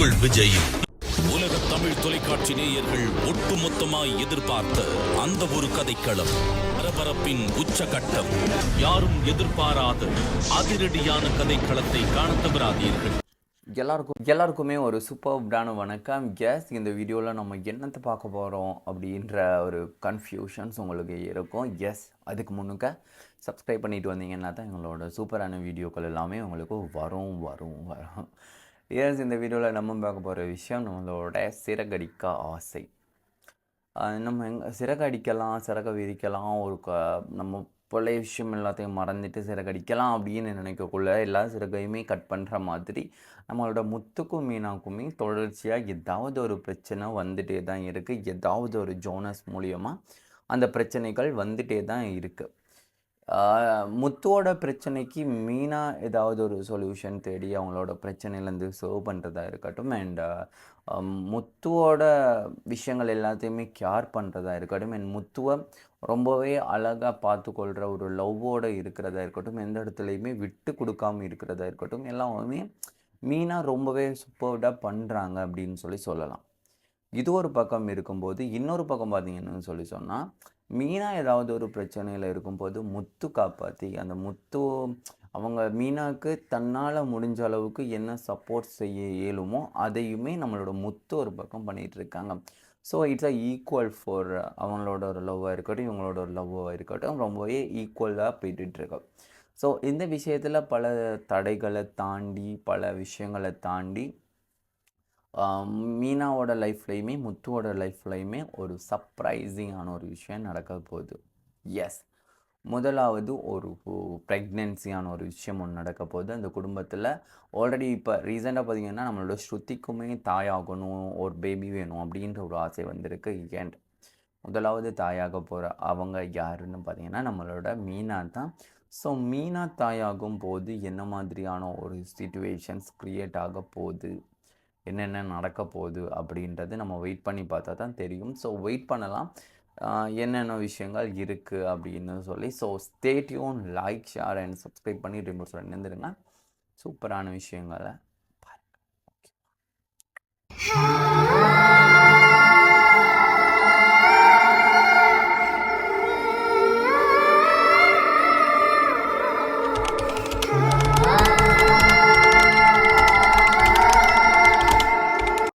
உங்கள் விஜயும். உலக தமிழ் தொலைக்காட்சி நேயர்கள் ஒட்டுமொத்தமாய் எதிர்பார்த்த அந்த ஒரு கதைக்களம். பரபரப்பின் உச்சகட்டம். யாரும் எதிர்பாராத அதிரடியான கதைக்களத்தை காணத் தவறாதீர்கள். எல்லாருக்கும் எல்லாருக்குமே ஒரு சூப்பர்டான வணக்கம். எஸ் இந்த வீடியோவில் நம்ம என்னத்தை பார்க்க போகிறோம் அப்படின்ற ஒரு கன்ஃபியூஷன்ஸ் உங்களுக்கு இருக்கும். எஸ் அதுக்கு முன்னுக்க சப்ஸ்கிரைப் பண்ணிட்டு வந்தீங்கன்னா தான் எங்களோட சூப்பரான வீடியோக்கள் எல்லாமே உங்களுக்கு வரும் வரும் வரும். எஸ் இந்த வீடியோவில் நம்ம பார்க்க போகிற விஷயம் நம்மளோட சிறகடிக்க ஆசை. நம்ம எங்கே சிறகடிக்கலாம் அடிக்கலாம் சிறகை விரிக்கலாம் ஒரு க நம்ம பழைய விஷயம் எல்லாத்தையும் மறந்துட்டு சிறகடிக்கலாம் அப்படின்னு நினைக்கக்குள்ள எல்லா சிறகையுமே கட் பண்ணுற மாதிரி நம்மளோட முத்துக்கும் மீனாக்குமே தொடர்ச்சியாக ஏதாவது ஒரு பிரச்சனை வந்துகிட்டே தான் இருக்குது ஏதாவது ஒரு ஜோனஸ் மூலியமாக அந்த பிரச்சனைகள் வந்துகிட்டே தான் இருக்குது முத்துவோட பிரச்சனைக்கு மீனாக ஏதாவது ஒரு சொல்யூஷன் தேடி அவங்களோட பிரச்சனையிலேருந்து சர்வ் பண்ணுறதா இருக்கட்டும் அண்ட் முத்துவோட விஷயங்கள் எல்லாத்தையுமே கேர் பண்ணுறதா இருக்கட்டும் அண்ட் முத்துவை ரொம்பவே அழகாக பார்த்துக்கொள்கிற ஒரு லவ்வோடு இருக்கிறதா இருக்கட்டும் எந்த இடத்துலையுமே விட்டு கொடுக்காம இருக்கிறதா இருக்கட்டும் எல்லாமே மீனாக ரொம்பவே சூப்பர்டாக பண்ணுறாங்க அப்படின்னு சொல்லி சொல்லலாம். இது ஒரு பக்கம் இருக்கும்போது இன்னொரு பக்கம் பார்த்தீங்கன்னு சொல்லி சொன்னால் மீனா ஏதாவது ஒரு பிரச்சனையில் இருக்கும்போது முத்து காப்பாற்றி அந்த முத்து அவங்க மீனாவுக்கு தன்னால் முடிஞ்ச அளவுக்கு என்ன சப்போர்ட் செய்ய இயலுமோ அதையுமே நம்மளோட முத்து ஒரு பக்கம் பண்ணிகிட்டு இருக்காங்க. So it's a equal for அவங்களோட ஒரு லவ்வாக இருக்கட்டும் இவங்களோட ஒரு லவ்வாக இருக்கட்டும் ரொம்பவே ஈக்குவலாக போயிட்டுருக்கு ஸோ இந்த விஷயத்தில் பல தடைகளை தாண்டி பல விஷயங்களை தாண்டி மீனாவோட லைஃப்லையுமே முத்துவோட லைஃப்லையுமே ஒரு சர்ப்ரைசிங்கான ஒரு விஷயம் நடக்க போகுது. எஸ் முதலாவது ஒரு ப்ரெக்னென்சியான ஒரு விஷயம் ஒன்று நடக்க போகுது. அந்த குடும்பத்தில் ஆல்ரெடி இப்போ ரீசெண்டாக பார்த்தீங்கன்னா நம்மளோட ஸ்ருதிக்குமே தாயாகணும் ஒரு பேபி வேணும் அப்படின்ற ஒரு ஆசை வந்திருக்கு. ஏன்? முதலாவது தாயாக போகிற அவங்க யாருன்னு பார்த்தீங்கன்னா நம்மளோட மீனா தான். ஸோ மீனா தாயாகும் போது என்ன மாதிரியான ஒரு சுச்சுவேஷன்ஸ் க்ரியேட் ஆக போகுது? என்னென்ன நடக்க போகுது அப்படின்றது நம்ம வெயிட் பண்ணி பார்த்தா தான் தெரியும். ஸோ வெயிட் பண்ணலாம். என்னென்ன விஷயங்கள் இருக்குது அப்படின்னு சொல்லி. So stay tuned like share and subscribe பண்ணி ரிமோட் சொல்ல நினைந்துருங்க சூப்பரான விஷயங்களை பாருங்க.